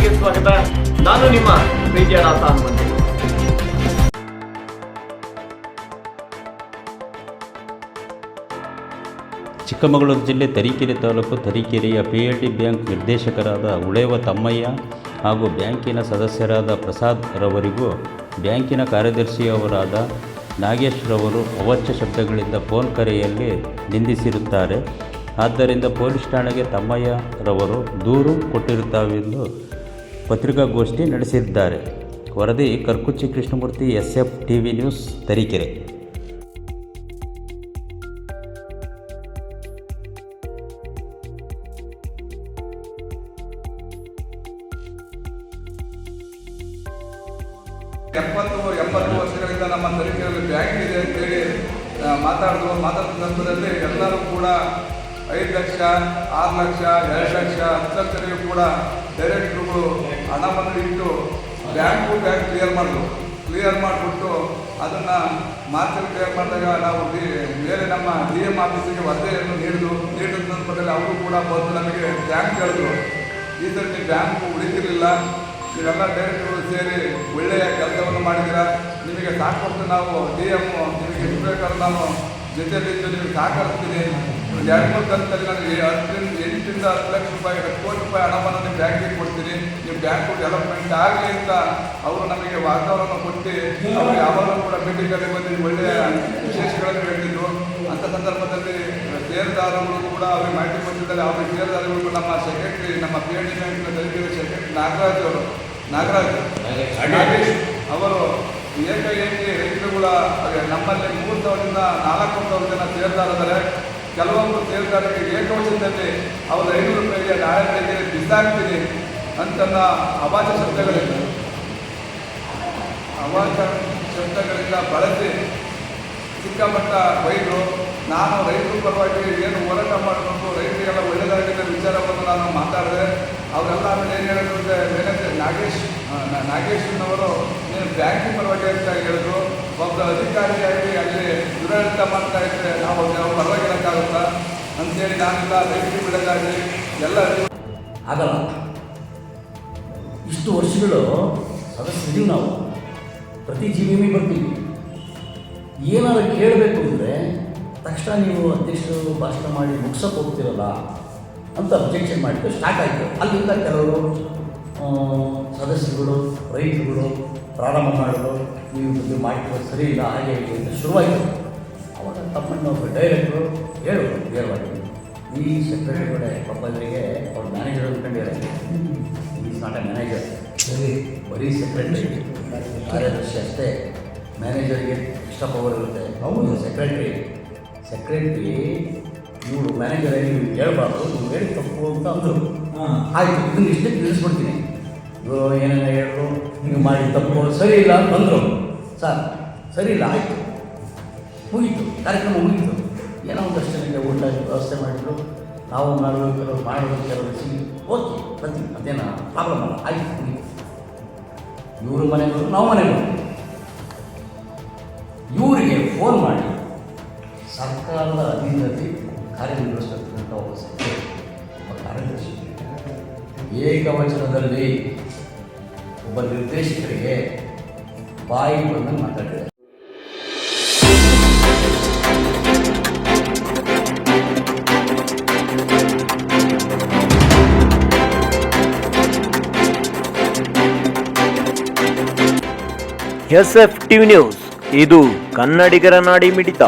ಚಾನಲ್ಗೆ ಸ್ವಾಗತ. ನಾನು ನಿಮ್ಮ ಪ್ರೀತಿಯ ಹನುಮಂತ. ಚಿಕ್ಕಮಗಳೂರು ಜಿಲ್ಲೆ ತರೀಕೆರೆ ತಾಲೂಕು ತರೀಕೆರೆಯ ಪಿ ಎಲ್ ಡಿ ಬ್ಯಾಂಕ್ ನಿರ್ದೇಶಕರಾದ ಉಳೇವ ತಮ್ಮಯ್ಯ ಹಾಗೂ ಬ್ಯಾಂಕಿನ ಸದಸ್ಯರಾದ ಪ್ರಸಾದ್ ರವರಿಗೂ ಬ್ಯಾಂಕಿನ ಕಾರ್ಯದರ್ಶಿಯವರಾದ ನಾಗೇಶ್ ರವರು ಅವಾಚ್ಯ ಶಬ್ದಗಳಿಂದ ಫೋನ್ ಕರೆಯಲ್ಲಿ ನಿಂದಿಸಿರುತ್ತಾರೆ. ಆದ್ದರಿಂದ ಪೊಲೀಸ್ ಠಾಣೆಗೆ ತಮ್ಮಯ್ಯ ರವರು ದೂರು ಕೊಟ್ಟಿರುತ್ತಾವೆಂದು ಪತ್ರಿಕಾಗೋಷ್ಠಿ ನಡೆಸಿದ್ದಾರೆ. ವರದಿ, Karkuchi Krishnamurthy S F T V news, Tarikere. ಎಪ್ಪತ್ತು ಎಪ್ಪತ್ತು ವರ್ಷಗಳಿಂದ ನಮ್ಮ ತರೀಕೆರೆಯಲ್ಲಿ ಬ್ಯಾಂಕ್ ಇದೆ ಅಂತೇಳಿ ಮಾತಾಡಿದ್ರು ಮಾತಾಡಿದ ಸಂದರ್ಭದಲ್ಲಿ ಎಲ್ಲರೂ ಕೂಡ ಐದು ಲಕ್ಷ, ಆರು ಲಕ್ಷ, ಎರಡು ಲಕ್ಷ ಹತ್ತು ಲಕ್ಷಗಳಿಗೂ ಕೂಡ ಡೈರೆಕ್ಟ್ರುಗಳು ಹಣವನ್ನು ಇಟ್ಟು ಬ್ಯಾಂಕು ಬ್ಯಾಂಕ್ ಕ್ಲಿಯರ್ ಮಾಡಿದ್ರು ಕ್ಲಿಯರ್ ಮಾಡಿಬಿಟ್ಟು ಅದನ್ನು ಮಾರ್ಕೆಟ್ ಕ್ಲಿಯರ್ ಮಾಡಿದಾಗ ನಾವು ಮೇಲೆ ನಮ್ಮ ಡಿ ಎಂ ಆಫೀಸಿಗೆ ವರದಿಯನ್ನು ನೀಡಿದ್ರು. ನೀಡಿದ ಸಂದರ್ಭದಲ್ಲಿ ಅವರು ಕೂಡ ಬಂದು ನಮಗೆ ಬ್ಯಾಂಕ್ ಹೇಳಿದ್ರು. ಈ ಸರ್ತಿ ಬ್ಯಾಂಕ್ ಉಳಿತಿರಲಿಲ್ಲ ನೀವೆಲ್ಲ ಡೈರೆಕ್ಟ್ರುಗಳು ಸೇರಿ ಒಳ್ಳೆಯ ಕೆಲಸವನ್ನು ಮಾಡಿದ್ದೀರಾ? ನಿಮಗೆ ಸಾಕಷ್ಟು ನಾವು ಡಿ ಎಂ ನಿಮಗೆ ಇರಬೇಕಾದ್ರೆ ನಾನು ಜೊತೆಯಲ್ಲಿದ್ದು ನಿಮಗೆ ಸಹಕರಿಸ್ತೀನಿ. ಒಂದು ಎರಡು ಮೂರು ಹತ್ತರಿಂದ ಎಂಟರಿಂದ ಹತ್ತು ಲಕ್ಷ ರೂಪಾಯಿ ಕೋಟಿ ರೂಪಾಯಿ ಹಣವನ್ನು ನಿಮ್ಮ ಬ್ಯಾಂಕಿಗೆ ಕೊಡ್ತೀನಿ. ನಿಮ್ಮ ಬ್ಯಾಂಕು ಡೆವಲಪ್ಮೆಂಟ್ ಆಗಲಿ ಅಂತ ಅವರು ನಮಗೆ ವಾತಾವರಣ ಕೊಟ್ಟು ಅವರು ಯಾವಾಗಲೂ ಕೂಡ ಮೀಟಿಂಗಲ್ಲಿ ಬಂದು ಒಳ್ಳೆಯ ವಿಶೇಷಗಳನ್ನು ಹೇಳಿದ್ರು ಅಂಥ ಸಂದರ್ಭದಲ್ಲಿ ಷೇರುದಾರರು ಕೂಡ ಅವ್ರಿಗೆ ಮಾಹಿತಿ ಕೊಟ್ಟಿದ್ದಾರೆ. ಅವರ ಷೇರುದಾರಗಳು ನಮ್ಮ ಸೆಕ್ರೆಟರಿ ನಮ್ಮ ಪಿ ಎನ್ ಡಿ ಬ್ಯಾಂಕಿನ ಸೆಕ್ರೆಟರಿ ನಾಗರಾಜ್ ಅವರು. ನಾಗರಾಜ್, ನಾಗೇಶ್ ಅವರು ಏಕಾಏಕಿ ರೈತರುಗಳ ಹಾಗೆ ನಮ್ಮಲ್ಲಿ ಮೂರು ಸಾವಿರದಿಂದ ನಾಲ್ಕು ಸಾವಿರ ಜನ ಷೇರುದಾರರಿದ್ದಾರೆ ಕೆಲವೊಬ್ಬರು ಷೇರುದಾರರಿಗೆ ಏಕವಚನದಲ್ಲಿ ಅವರು ಐನೂರು ರೂಪಾಯಿಗೆ ಬೆಳಗ್ಗೆ ಬಿಸಾಕ್ತೀನಿ ಅಂತನ್ನ ಅವಾಚ ಶಬ್ದಗಳಿಂದ ಅವಾಚ ಶಬ್ದಗಳಿಂದ ಬಳಸಿ ಸಿಕ್ಕಾಪಟ್ಟ ಬೈದರು ನಾನು ರೈತರ ಪರವಾಗಿ ಏನು ಹೋರಾಟ ಮಾಡಬೇಕು, ರೈತರಿಗೆಲ್ಲ ಒಳ್ಳೆಯದಾಗಿದ್ದ ವಿಚಾರವನ್ನು ನಾನು ಮಾತಾಡಿದೆ ಅವರೆಲ್ಲ ಆಮೇಲೆ ಏನು ಹೇಳಿದ್ರು ಅಂದರೆ ನಾಗೇಶ್ ನಾಗೇಶ್ನವರು ನೀನು ಬ್ಯಾಂಕಿಂಗ್ ಪರವಾಗಿ ಅಂತ ಹೇಳಿದ್ರು ಅಧಿಕಾರಿಯಾಗಿ ಅಲ್ಲಿ ದುರಾಡಳಿತ ಮಾಡ್ತಾ ಇದ್ದರೆ ನಾವು ನಾವು ಪರವಾಗಿರೋಕ್ಕಾಗುತ್ತಾ? ಅಂತೇಳಿ ನಾನೆಲ್ಲ ರೈತರಿಗೆ ಬಿಡೋದಾಗಲಿ ಎಲ್ಲ ಆಗಲ್ಲ. ಇಷ್ಟು ವರ್ಷಗಳು ಸದಸ್ಯರಿದ್ದೀವಿ ನಾವು. ಪ್ರತಿ ಜೀವಿಮೆ ಬರ್ತೀವಿ. ಏನಾದ್ರು ಕೇಳಬೇಕು ಅಂದರೆ ತಕ್ಷಣ ನೀವು ಅಧ್ಯಕ್ಷರು ಭಾಷಣ ಮಾಡಿ ಮುಗ್ಸಕ್ಕೆ ಹೋಗ್ತಿರಲ್ಲ ಅಂತ ಅಬ್ಜೆಕ್ಷನ್ ಮಾಡಿದ್ದು ಸ್ಟಾರ್ಟ್ ಆಯಿತು. ಅಲ್ಲಿಂದ ಕೆಲವರು ಸದಸ್ಯರುಗಳು, ರೈತರುಗಳು ಪ್ರಾರಂಭ ಮಾಡೋದು ನೀವು ಇದು ಮಾಹಿತಿ ಸರಿ ಇಲ್ಲ ಹಾಗೆ ಹೀಗೆ ಅಂತ ಶುರುವಾಯಿತು. ಅವಾಗ ತಮ್ಮಣ್ಣ ಒಬ್ಬ ಡೈರೆಕ್ಟ್ರು ಹೇಳು ನೇರವಾಗಿ. ಈ ಸೆಕ್ರೆಟರಿ ಕೂಡ ಇವರಿಗೆ ಅವ್ರ ಮ್ಯಾನೇಜರ್ ಅಂದ್ಕೊಂಡಿದ್ದಾರೆ. ಈಸ್ ನಾಟ್ ಎ ಮ್ಯಾನೇಜರ್ ಬರೀ ಸೆಕ್ರೆಟರಿ ಕಾರ್ಯದರ್ಶಿ ಅಷ್ಟೇ. ಮ್ಯಾನೇಜರ್ಗೆ ಇಷ್ಟ ಪವರ್ ಇರುತ್ತೆ. ಹೌದು. ಸೆಕ್ರೆಟ್ರಿ ಸೆಕ್ರೆಟ್ರಿ ಇವರು ಮ್ಯಾನೇಜರ್ ಆಗಿ ನೀವು ಹೇಳ್ಬಾರ್ದು ನೀವು ಹೇಳಿ ತಪ್ಪು ಅಂತ ಅಂದರು. ಆಯಿತು ಇದನ್ನು ಇಷ್ಟೇ ತಿಳಿಸ್ಬಿಡ್ತೀನಿ ಇವರು ಏನೆಲ್ಲ ಹೇಳಿದ್ರು ನೀವು ಮಾಡಿ ತಪ್ಪು ಸರಿ ಇಲ್ಲ ಅಂತ ಅಂದರು ಸರ್, ಸರಿ ಇಲ್ಲ, ಆಯಿತು. ಮುಗೀತು. ಕಾರ್ಯಕ್ರಮ ಮುಗೀತು. ಏನೋ ಒಂದಷ್ಟು ಜನಕ್ಕೆ ಊಟ ವ್ಯವಸ್ಥೆ ಮಾಡಿದ್ರು. ನಾವು ಮಾಡಬೇಕು ಕೆಲವರು ಮಾಡಬೇಕು ಕೆಲವರು ಸಿಗಿ ಓಕೆ ಬರ್ತೀವಿ ಅದೇನ ಪ್ರಾಬ್ಲಮ್ ಅಲ್ಲ. ಆಯಿತು, ಮುಗೀತು. ಇವರು ಮನೆಗಳು ನಾವು ಮನೆಗಳು ಇವರಿಗೆ ಫೋನ್ ಮಾಡಿ ಸರ್ಕಾರದ ಅಧೀನದಲ್ಲಿ ಕಾರ್ಯನಿರ್ವಹಿಸ್ತಕ್ಕಂಥ ಒಬ್ಬ ಸಚಿವ ಒಬ್ಬ ಕಾರ್ಯದರ್ಶಿ ಏಕವಚನದಲ್ಲಿ ಒಬ್ಬ ನಿರ್ದೇಶಕರಿಗೆ ಬಾಯಿ ಬಂದು ಮಾತಾಡಿದೆ. ಎಸ್ ಎಫ್ ಟಿವಿ ನ್ಯೂಸ್ ಇದು ಕನ್ನಡಿಗರ ನಾಡಿ ಮಿಡಿತ.